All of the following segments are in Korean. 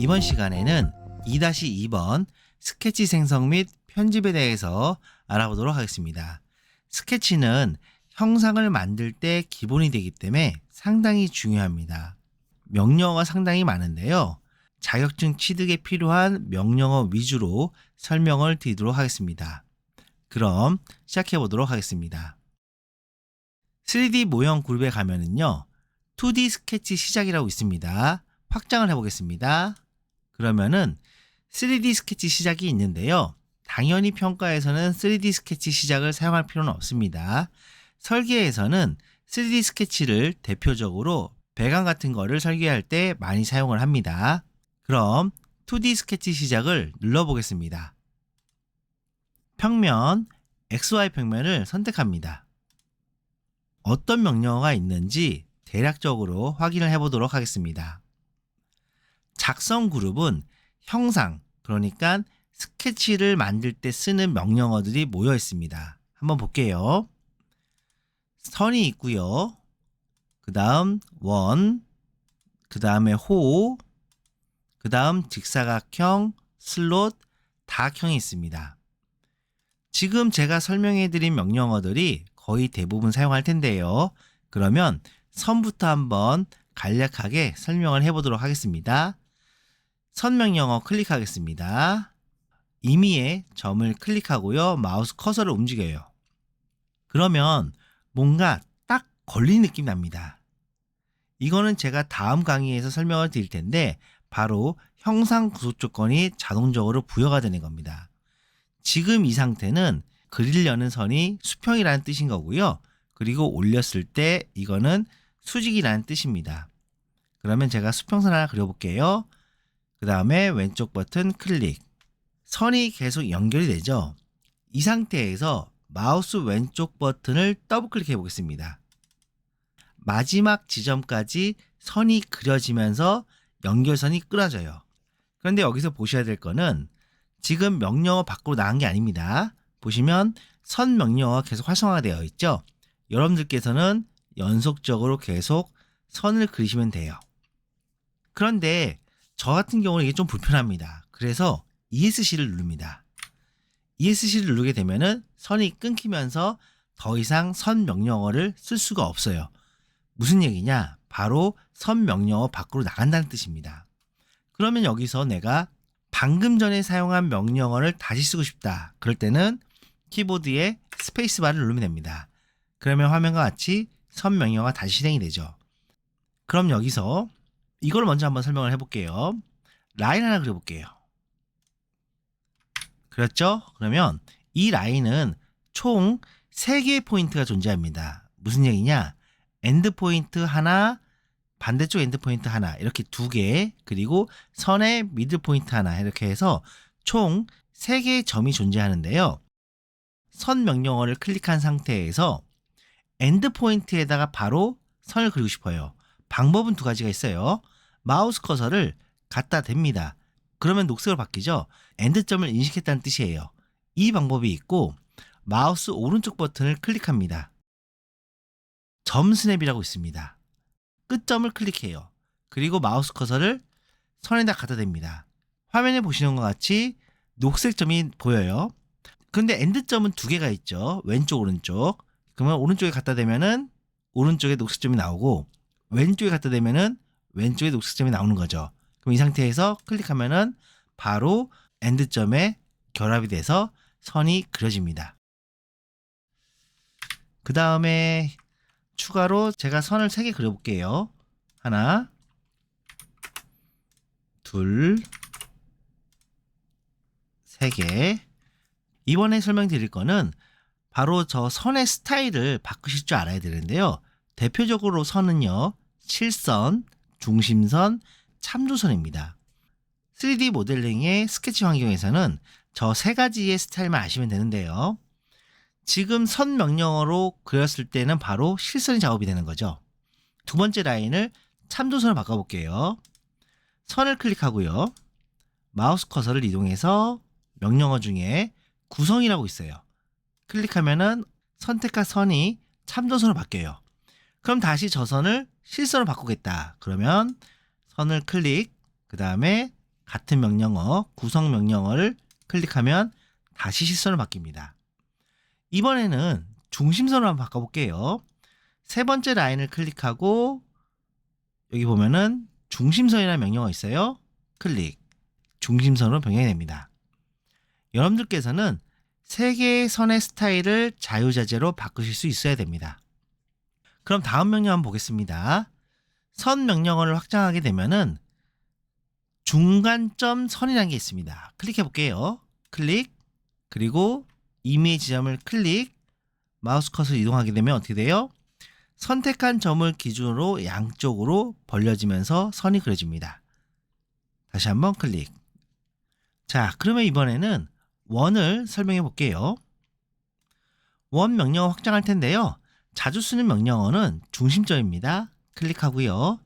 이번 시간에는 2-2번 스케치 생성 및 편집에 대해서 알아보도록 하겠습니다. 스케치는 형상을 만들 때 기본이 되기 때문에 상당히 중요합니다. 명령어가 상당히 많은데요. 자격증 취득에 필요한 명령어 위주로 설명을 드리도록 하겠습니다. 그럼 시작해 보도록 하겠습니다. 3D 모형 그룹에 가면은요. 2D 스케치 시작이라고 있습니다. 확장을 해보겠습니다. 그러면은 3D 스케치 시작이 있는데요. 당연히 평가에서는 3D 스케치 시작을 사용할 필요는 없습니다. 설계에서는 3D 스케치를 대표적으로 배경 같은 거를 설계할 때 많이 사용을 합니다. 그럼 2D 스케치 시작을 눌러보겠습니다. 평면, XY 평면을 선택합니다. 어떤 명령어가 있는지 대략적으로 확인을 해보도록 하겠습니다. 작성 그룹은 형상, 그러니까 스케치를 만들 때 쓰는 명령어들이 모여 있습니다. 한번 볼게요. 선이 있고요. 그 다음 원, 그 다음에 호, 그 다음 직사각형, 슬롯, 다각형이 있습니다. 지금 제가 설명해 드린 명령어들이 거의 대부분 사용할 텐데요. 그러면 선부터 한번 간략하게 설명을 해보도록 하겠습니다. 선 명령어 클릭하겠습니다. 임의의 점을 클릭하고요. 마우스 커서를 움직여요. 그러면 뭔가 딱 걸린 느낌 납니다. 이거는 제가 다음 강의에서 설명을 드릴 텐데 바로 형상 구속 조건이 자동적으로 부여가 되는 겁니다. 지금 이 상태는 그리려는 선이 수평이라는 뜻인 거고요. 그리고 올렸을 때 이거는 수직이라는 뜻입니다. 그러면 제가 수평선 하나 그려볼게요. 그 다음에 왼쪽 버튼 클릭. 선이 계속 연결이 되죠. 이 상태에서 마우스 왼쪽 버튼을 더블 클릭해 보겠습니다. 마지막 지점까지 선이 그려지면서 연결선이 끊어져요. 그런데 여기서 보셔야 될 거는 지금 명령어 밖으로 나간 게 아닙니다. 보시면 선 명령어가 계속 활성화되어 있죠. 여러분들께서는 연속적으로 계속 선을 그리시면 돼요. 그런데 저 같은 경우는 이게 좀 불편합니다. 그래서 ESC를 누릅니다. ESC를 누르게 되면은 선이 끊기면서 더 이상 선 명령어를 쓸 수가 없어요. 무슨 얘기냐? 바로 선 명령어 밖으로 나간다는 뜻입니다. 그러면 여기서 내가 방금 전에 사용한 명령어를 다시 쓰고 싶다. 그럴 때는 키보드에 스페이스바를 누르면 됩니다. 그러면 화면과 같이 선 명령어가 다시 실행이 되죠. 그럼 여기서 이걸 먼저 한번 설명을 해볼게요. 라인 하나 그려볼게요. 그렇죠? 그러면 이 라인은 총 3개의 포인트가 존재합니다. 무슨 얘기냐? 엔드 포인트 하나, 반대쪽 엔드 포인트 하나, 이렇게 두 개, 그리고 선의 미드 포인트 하나, 이렇게 해서 총 3개의 점이 존재하는데요. 선 명령어를 클릭한 상태에서 엔드 포인트에다가 바로 선을 그리고 싶어요. 방법은 두 가지가 있어요. 마우스 커서를 갖다 댑니다. 그러면 녹색으로 바뀌죠. 엔드점을 인식했다는 뜻이에요. 이 방법이 있고 마우스 오른쪽 버튼을 클릭합니다. 점 스냅이라고 있습니다. 끝점을 클릭해요. 그리고 마우스 커서를 선에다 갖다 댑니다. 화면에 보시는 것 같이 녹색 점이 보여요. 근데 엔드점은 두 개가 있죠. 왼쪽, 오른쪽. 그러면 오른쪽에 갖다 대면은 오른쪽에 녹색점이 나오고 왼쪽에 갖다 대면은 왼쪽에 녹색점이 나오는 거죠. 그럼 이 상태에서 클릭하면은 바로 엔드점에 결합이 돼서 선이 그려집니다. 그 다음에 추가로 제가 선을 3개 그려볼게요. 하나, 둘, 세 개. 이번에 설명드릴 거는 바로 저 선의 스타일을 바꾸실 줄 알아야 되는데요. 대표적으로 선은요, 실선, 중심선, 참조선입니다. 3D 모델링의 스케치 환경에서는 저 세 가지의 스타일만 아시면 되는데요. 지금 선 명령어로 그렸을 때는 바로 실선이 작업이 되는 거죠. 두 번째 라인을 참조선을 바꿔볼게요. 선을 클릭하고요. 마우스 커서를 이동해서 명령어 중에 구성이라고 있어요. 클릭하면은 선택한 선이 참조선으로 바뀌어요. 그럼 다시 저 선을 실선으로 바꾸겠다. 그러면 선을 클릭, 그 다음에 같은 명령어, 구성 명령어를 클릭하면 다시 실선으로 바뀝니다. 이번에는 중심선으로 한번 바꿔볼게요. 세 번째 라인을 클릭하고 여기 보면은 중심선이라는 명령어 있어요. 클릭. 중심선으로 변경이 됩니다. 여러분들께서는 세 개의 선의 스타일을 자유자재로 바꾸실 수 있어야 됩니다. 그럼 다음 명령 한번 보겠습니다. 선 명령어를 확장하게 되면은 중간점 선이라는 게 있습니다. 클릭해 볼게요. 클릭 그리고 이미지 지점을 클릭 마우스 컷을 이동하게 되면 어떻게 돼요? 선택한 점을 기준으로 양쪽으로 벌려지면서 선이 그려집니다. 다시 한번 클릭. 자, 그러면 이번에는 원을 설명해 볼게요. 원 명령어 확장할 텐데요. 자주 쓰는 명령어는 중심점입니다. 클릭하고요.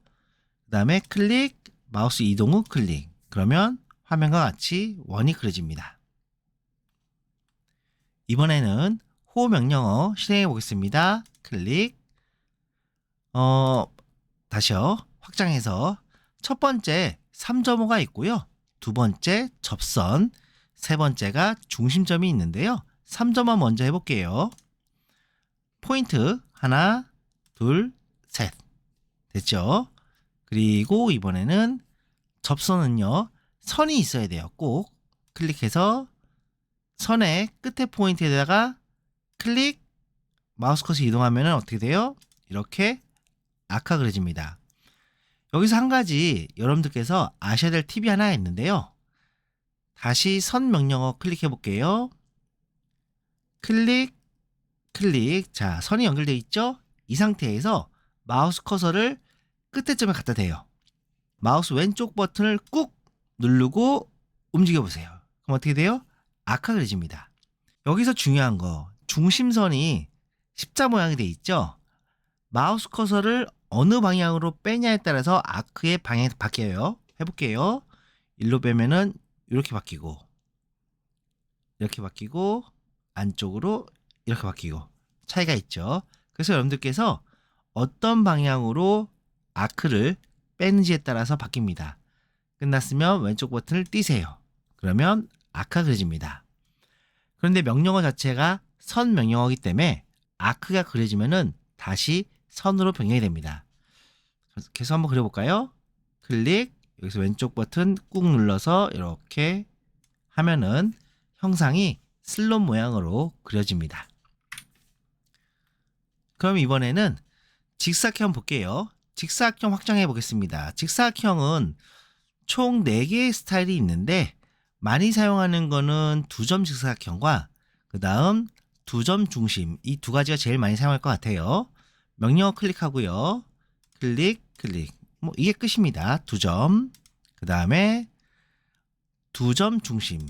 그 다음에 클릭, 마우스 이동 후 클릭. 그러면 화면과 같이 원이 그려집니다. 이번에는 호 명령어 실행해 보겠습니다. 클릭. 어, 다시요. 확장해서 첫 번째 3.5가 있고요. 두 번째 접선, 세 번째가 중심점이 있는데요. 3점만 먼저 해볼게요. 포인트 하나, 둘, 셋. 됐죠? 그리고 이번에는 접선은요. 선이 있어야 돼요. 꼭 클릭해서 선의 끝에 포인트에다가 클릭 마우스 컷을 이동하면 어떻게 돼요? 이렇게 아카 그려집니다. 여기서 한 가지 여러분들께서 아셔야 될 팁이 하나 있는데요. 다시 선 명령어 클릭해 볼게요. 클릭, 클릭. 자, 선이 연결되어 있죠? 이 상태에서 마우스 커서를 끝에 점에 갖다 대요. 마우스 왼쪽 버튼을 꾹 누르고 움직여 보세요. 그럼 어떻게 돼요? 아카 그려집니다. 여기서 중요한 거, 중심선이 십자 모양이 돼 있죠? 마우스 커서를 어느 방향으로 빼냐에 따라서 아크의 방향이 바뀌어요. 해볼게요. 일로 빼면은 이렇게 바뀌고, 이렇게 바뀌고, 안쪽으로 이렇게 바뀌고, 차이가 있죠. 그래서 여러분들께서 어떤 방향으로 아크를 빼는지에 따라서 바뀝니다. 끝났으면 왼쪽 버튼을 띄세요. 그러면 아크가 그려집니다. 그런데 명령어 자체가 선 명령어이기 때문에 아크가 그려지면은 다시 선으로 변경이 됩니다. 계속 한번 그려볼까요? 클릭 여기서 왼쪽 버튼 꾹 눌러서 이렇게 하면은 형상이 슬롯 모양으로 그려집니다. 그럼 이번에는 직사형 볼게요. 직사형 확장해 보겠습니다. 직사형은 총 4개의 스타일이 있는데 많이 사용하는 거는 두 점 직사각형과 그 다음 두 점 중심 이 두 가지가 제일 많이 사용할 것 같아요. 명령어 클릭하고요. 클릭 클릭 뭐 이게 끝입니다. 두 점. 그 다음에 두 점 중심.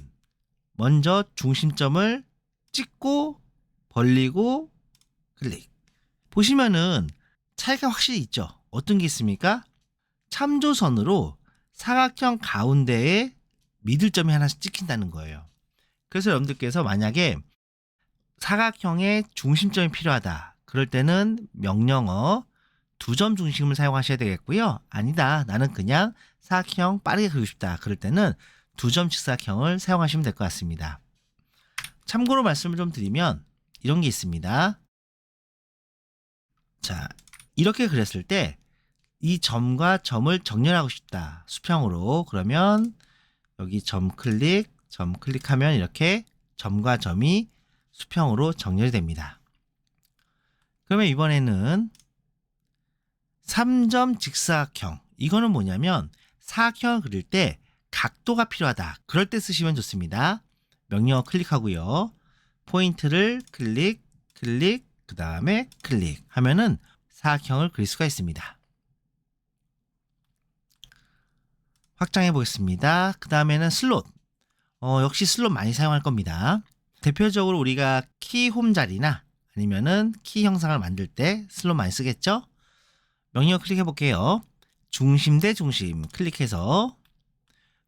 먼저 중심점을 찍고 벌리고 클릭. 보시면은 차이가 확실히 있죠. 어떤 게 있습니까? 참조선으로 사각형 가운데에 미들점이 하나씩 찍힌다는 거예요. 그래서 여러분들께서 만약에 사각형의 중심점이 필요하다. 그럴 때는 명령어 두 점 중심을 사용하셔야 되겠고요. 아니다. 나는 그냥 사각형 빠르게 그리고 싶다. 그럴 때는 두 점 직사각형을 사용하시면 될 것 같습니다. 참고로 말씀을 좀 드리면 이런 게 있습니다. 자, 이렇게 그렸을 때 이 점과 점을 정렬하고 싶다. 수평으로. 그러면 여기 점 클릭, 점 클릭하면 이렇게 점과 점이 수평으로 정렬이 됩니다. 그러면 이번에는 3점 직사각형. 이거는 뭐냐면 사각형을 그릴 때 각도가 필요하다. 그럴 때 쓰시면 좋습니다. 명령어 클릭하고요. 포인트를 클릭, 클릭, 그 다음에 클릭 하면은 사각형을 그릴 수가 있습니다. 확장해 보겠습니다. 그 다음에는 슬롯. 어, 역시 슬롯 많이 사용할 겁니다. 대표적으로 우리가 키홈 자리나 아니면은 키 형상을 만들 때 슬롯 많이 쓰겠죠? 명령어 클릭해 볼게요. 중심 대 중심 클릭해서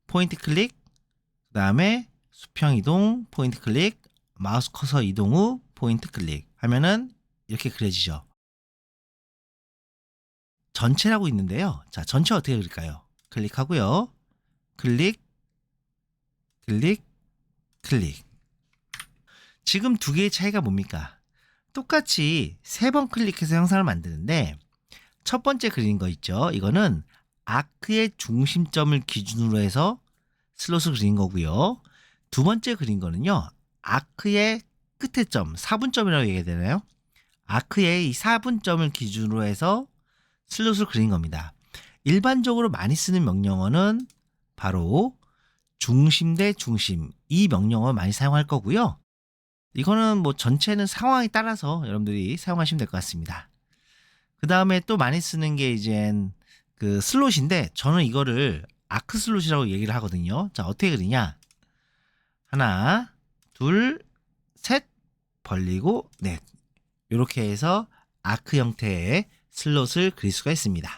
포인트 클릭, 그 다음에 수평 이동, 포인트 클릭, 마우스 커서 이동 후 포인트 클릭 하면은 이렇게 그려지죠. 전체라고 있는데요. 자, 전체 어떻게 그릴까요? 클릭하고요. 클릭, 클릭, 클릭. 지금 두 개의 차이가 뭡니까? 똑같이 세 번 클릭해서 형상을 만드는데 첫 번째 그린 거 있죠. 이거는 아크의 중심점을 기준으로 해서 슬롯을 그린 거고요. 두 번째 그린 거는요. 아크의 끝의 점, 4분점이라고 얘기해야 되나요? 아크의 이 4분점을 기준으로 해서 슬롯을 그린 겁니다. 일반적으로 많이 쓰는 명령어는 바로 중심 대 중심 이 명령어 많이 사용할 거고요. 이거는 뭐 전체는 상황에 따라서 여러분들이 사용하시면 될 것 같습니다. 그 다음에 또 많이 쓰는 게 이젠 그 슬롯인데 저는 이거를 아크 슬롯이라고 얘기를 하거든요. 자 어떻게 그리냐? 하나, 둘, 셋 벌리고 넷 이렇게 해서 아크 형태의 슬롯을 그릴 수가 있습니다.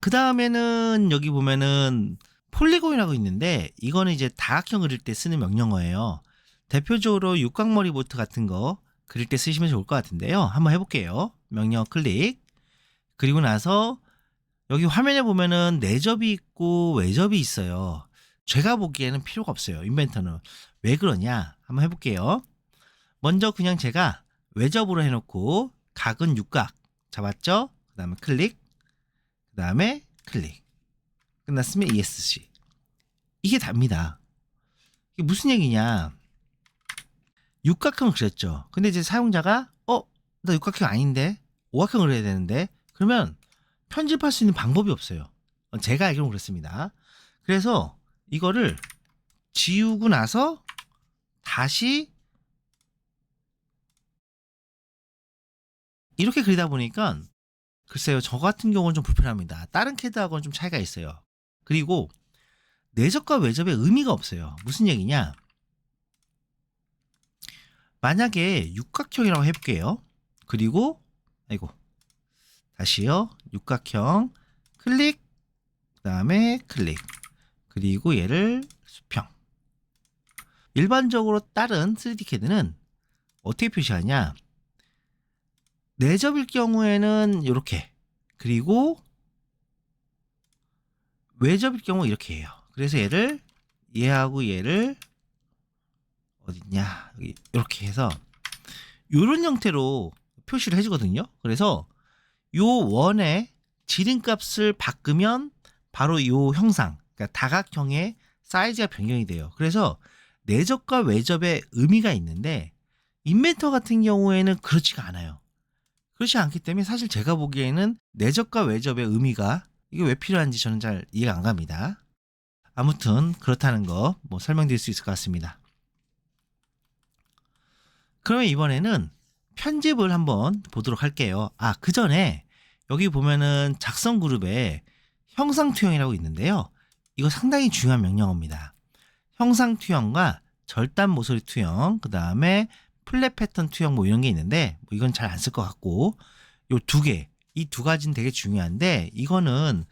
그 다음에는 여기 보면은 폴리곤이라고 있는데 이거는 이제 다각형 그릴 때 쓰는 명령어예요. 대표적으로 육각머리 보트 같은 거 그릴 때 쓰시면 좋을 것 같은데요. 한번 해볼게요. 명령 클릭. 그리고 나서 여기 화면에 보면은 내접이 있고 외접이 있어요. 제가 보기에는 필요가 없어요. 인벤터는. 왜 그러냐? 한번 해볼게요. 먼저 그냥 제가 외접으로 해놓고 각은 육각 잡았죠? 그 다음에 클릭. 그 다음에 클릭. 끝났으면 ESC. 이게 답니다. 이게 무슨 얘기냐? 육각형을 그렸죠. 근데 이제 사용자가 어, 나 육각형 아닌데 오각형을 해야 되는데 그러면 편집할 수 있는 방법이 없어요. 어, 제가 알기로는 그렇습니다. 그래서 이거를 지우고 나서 다시 이렇게 그리다 보니까 글쎄요, 저 같은 경우는 좀 불편합니다. 다른 캐드하고는 좀 차이가 있어요. 그리고 내접과 외접의 의미가 없어요. 무슨 얘기냐? 만약에 육각형이라고 해볼게요. 그리고 아이고 다시요 육각형 클릭 그 다음에 클릭 그리고 얘를 수평. 일반적으로 다른 3D 캐드는 어떻게 표시하냐? 내접일 경우에는 이렇게 그리고 외접일 경우 이렇게 해요. 그래서 얘를 얘하고 얘를 어딨냐? 이렇게 해서 이런 형태로 표시를 해주거든요. 그래서 요 원의 지름값을 바꾸면 바로 요 형상 그러니까 다각형의 사이즈가 변경이 돼요 그래서 내접과 외접의 의미가 있는데 인벤터 같은 경우에는 그렇지가 않아요 그렇지 않기 때문에 사실 제가 보기에는 내접과 외접의 의미가 이게 왜 필요한지 저는 잘 이해가 안 갑니다 아무튼 그렇다는 거 뭐 설명드릴 수 있을 것 같습니다 그러면 이번에는 편집을 한번 보도록 할게요. 아, 그 전에 여기 보면은 작성 그룹에 형상 투영이라고 있는데요. 이거 상당히 중요한 명령어입니다. 형상 투영과 절단 모서리 투영, 그 다음에 플랫 패턴 투영 뭐 이런 게 있는데 뭐 이건 잘 안 쓸 것 같고 요 두 개, 이 두 가지는 되게 중요한데 이거는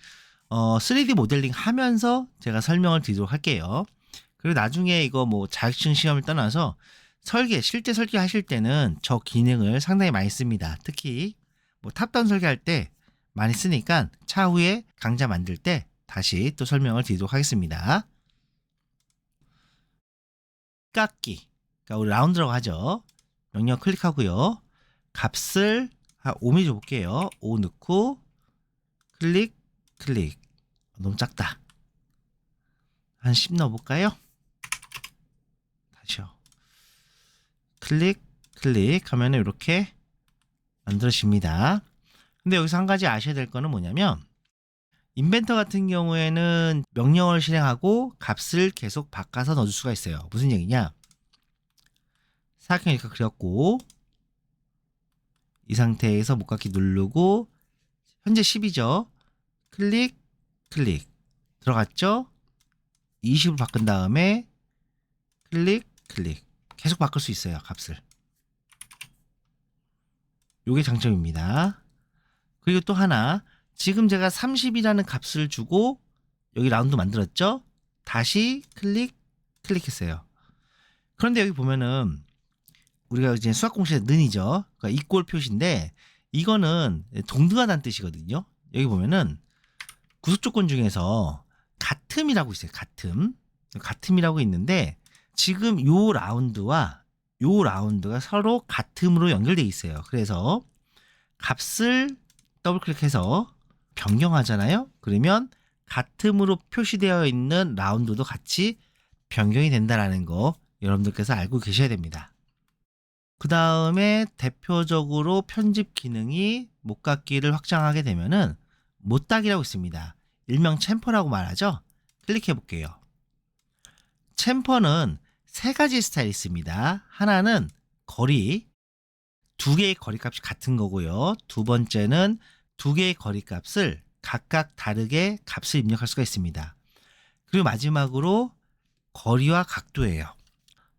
어 3D 모델링 하면서 제가 설명을 드리도록 할게요. 그리고 나중에 이거 뭐 자격증 시험을 떠나서 설계, 실제 설계 하실 때는 저 기능을 상당히 많이 씁니다. 특히 뭐 탑다운 설계할 때 많이 쓰니까 차후에 강좌 만들 때 다시 또 설명을 드리도록 하겠습니다. 깎기. 그러니까 우리 라운드라고 하죠. 명령 클릭하고요. 값을 한 5mm 줘볼게요. 5 넣고 클릭, 클릭. 너무 작다. 한 10 넣어볼까요? 다시요. 클릭 클릭 하면 이렇게 만들어집니다. 근데 여기서 한 가지 아셔야 될 거는 뭐냐면 인벤터 같은 경우에는 명령어를 실행하고 값을 계속 바꿔서 넣어줄 수가 있어요. 무슨 얘기냐? 사각형 이렇게 그렸고 이 상태에서 목깎이 누르고 현재 10이죠. 클릭 클릭 들어갔죠? 20으로 바꾼 다음에 클릭 클릭 계속 바꿀 수 있어요 값을 요게 장점입니다 그리고 또 하나 지금 제가 30이라는 값을 주고 여기 라운드 만들었죠 다시 클릭 클릭했어요 그런데 여기 보면은 우리가 이제 수학 공식의 는이죠 그러니까 이꼴 표시인데 이거는 동등하다는 뜻이거든요 여기 보면은 구속 조건 중에서 같음이라고 있어요. 같음. 같음이라고 있는데 지금 요 라운드와 요 라운드가 서로 같음으로 연결돼 있어요. 그래서 값을 더블 클릭해서 변경하잖아요. 그러면 같음으로 표시되어 있는 라운드도 같이 변경이 된다라는 거 여러분들께서 알고 계셔야 됩니다. 그 다음에 대표적으로 편집 기능이 못갖기를 확장하게 되면은 못딱이라고 있습니다. 일명 챔퍼라고 말하죠. 클릭해 볼게요. 챔퍼는 세 가지 스타일이 있습니다. 하나는 거리, 두 개의 거리값이 같은 거고요. 두 번째는 두 개의 거리 값을 각각 다르게 값을 입력할 수가 있습니다. 그리고 마지막으로 거리와 각도예요.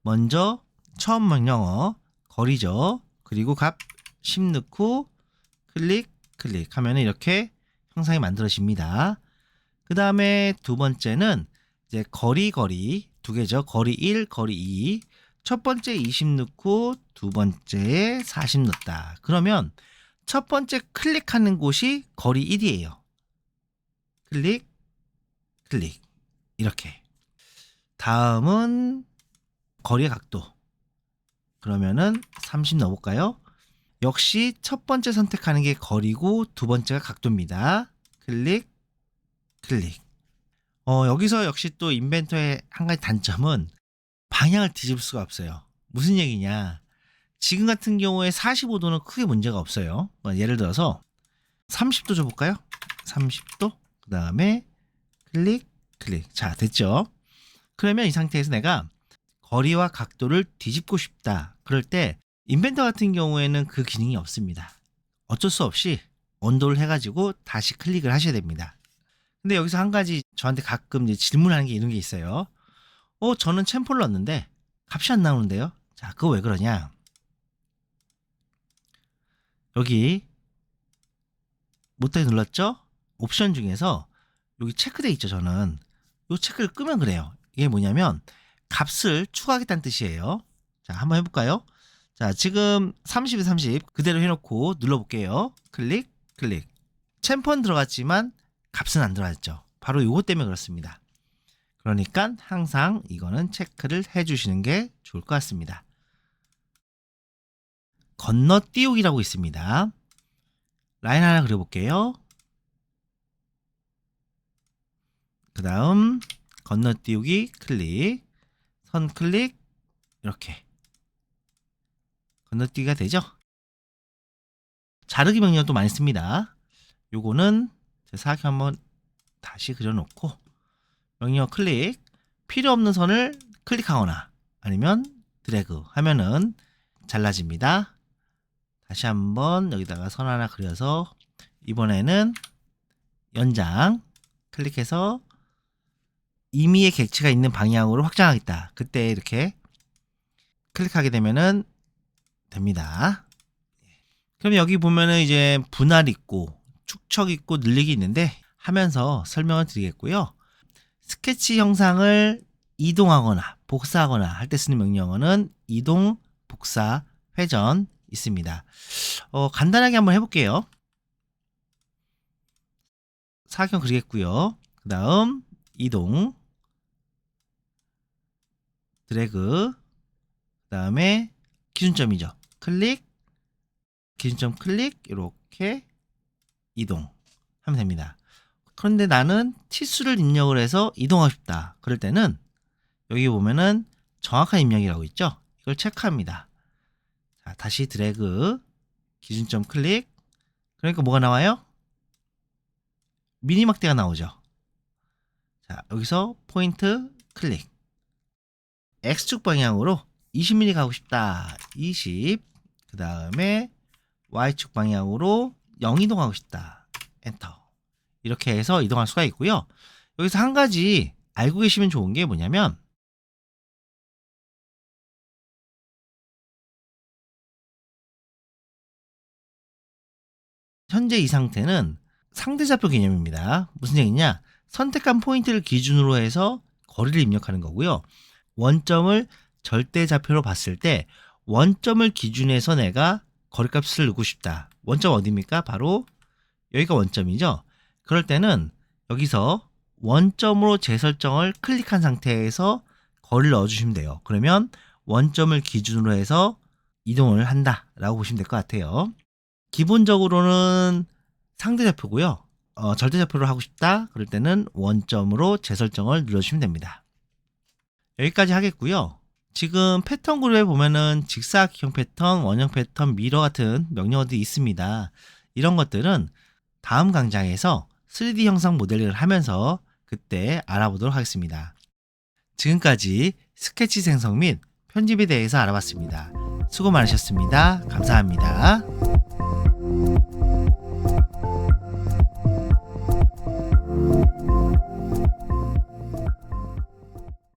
먼저 처음 명령어 거리죠. 그리고 값 10 넣고 클릭 클릭 하면 이렇게 형상이 만들어집니다. 그 다음에 두 번째는 이제 거리 거리 두 개죠. 거리 1, 거리 2. 첫 번째 20 넣고 두 번째에 40 넣었다. 그러면 첫 번째 클릭하는 곳이 거리 1이에요. 클릭, 클릭. 이렇게. 다음은 거리의 각도. 그러면은 30 넣어볼까요? 역시 첫 번째 선택하는 게 거리고 두 번째가 각도입니다. 클릭, 클릭. 어, 여기서 역시 또 인벤터의 한 가지 단점은 방향을 뒤집을 수가 없어요. 무슨 얘기냐? 지금 같은 경우에 45도는 크게 문제가 없어요. 어, 예를 들어서 30도 줘볼까요? 30도. 그 다음에 클릭, 클릭. 자, 됐죠? 그러면 이 상태에서 내가 거리와 각도를 뒤집고 싶다. 그럴 때 인벤터 같은 경우에는 그 기능이 없습니다. 어쩔 수 없이 온도를 해가지고 다시 클릭을 하셔야 됩니다. 근데 여기서 한 가지 저한테 가끔 질문하는 게 이런 게 있어요. 어, 저는 챔프를 넣었는데 값이 안 나오는데요. 자, 그거 왜 그러냐? 여기 못하게 눌렀죠? 옵션 중에서 여기 체크돼 있죠, 저는. 이 체크를 끄면 그래요. 이게 뭐냐면 값을 추가하겠다는 뜻이에요. 자, 한번 해볼까요? 자, 지금 30에 30 그대로 해놓고 눌러볼게요. 클릭, 클릭. 챔펀 들어갔지만 값은 안 들어갔죠. 바로 이것 때문에 그렇습니다. 그러니까 항상 이거는 체크를 해주시는 게 좋을 것 같습니다. 건너띄우기라고 있습니다. 라인 하나 그려볼게요. 그 다음 건너띄우기 클릭, 선 클릭 이렇게 건너뛰기가 되죠. 자르기 명령도 많이 씁니다. 요거는 사각형 한번 다시 그려놓고 명령 클릭 필요 없는 선을 클릭하거나 아니면 드래그 하면은 잘라집니다. 다시 한번 여기다가 선 하나 그려서 이번에는 연장 클릭해서 임의의 객체가 있는 방향으로 확장하겠다. 그때 이렇게 클릭하게 되면은 됩니다. 그럼 여기 보면은 이제 분할 있고 축척 있고 늘리기 있는데 하면서 설명을 드리겠고요. 스케치 형상을 이동하거나 복사하거나 할 때 쓰는 명령어는 이동, 복사, 회전 있습니다. 어, 간단하게 한번 해볼게요. 사각형 그리겠고요. 그 다음 이동, 드래그, 그 다음에 기준점이죠. 클릭, 기준점 클릭, 이렇게 이동 하면 됩니다. 그런데 나는 치수를 입력을 해서 이동하고 싶다. 그럴 때는 여기 보면은 정확한 입력이라고 있죠. 이걸 체크합니다. 자, 다시 드래그, 기준점 클릭. 그러니까 뭐가 나와요? 미니 막대가 나오죠. 자, 여기서 포인트 클릭. X축 방향으로 20mm 가고 싶다. 20. 그 다음에 Y축 방향으로 0 이동하고 싶다. 엔터. 이렇게 해서 이동할 수가 있고요. 여기서 한 가지 알고 계시면 좋은 게 뭐냐면 현재 이 상태는 상대좌표 개념입니다. 무슨 얘기냐? 선택한 포인트를 기준으로 해서 거리를 입력하는 거고요. 원점을 절대 좌표로 봤을 때 원점을 기준해서 내가 거리값을 넣고 싶다. 원점 어디입니까? 바로 여기가 원점이죠. 그럴 때는 여기서 원점으로 재설정을 클릭한 상태에서 거리를 넣어주시면 돼요. 그러면 원점을 기준으로 해서 이동을 한다라고 보시면 될 것 같아요. 기본적으로는 상대좌표고요. 어, 절대좌표를 하고 싶다 그럴 때는 원점으로 재설정을 눌러주시면 됩니다. 여기까지 하겠고요. 지금 패턴 그룹에 보면은 직사각형 패턴, 원형 패턴, 미러 같은 명령어들이 있습니다. 이런 것들은 다음 강좌에서 3D 형상 모델링을 하면서 그때 알아보도록 하겠습니다. 지금까지 스케치 생성 및 편집에 대해서 알아봤습니다. 수고 많으셨습니다. 감사합니다. Thank you.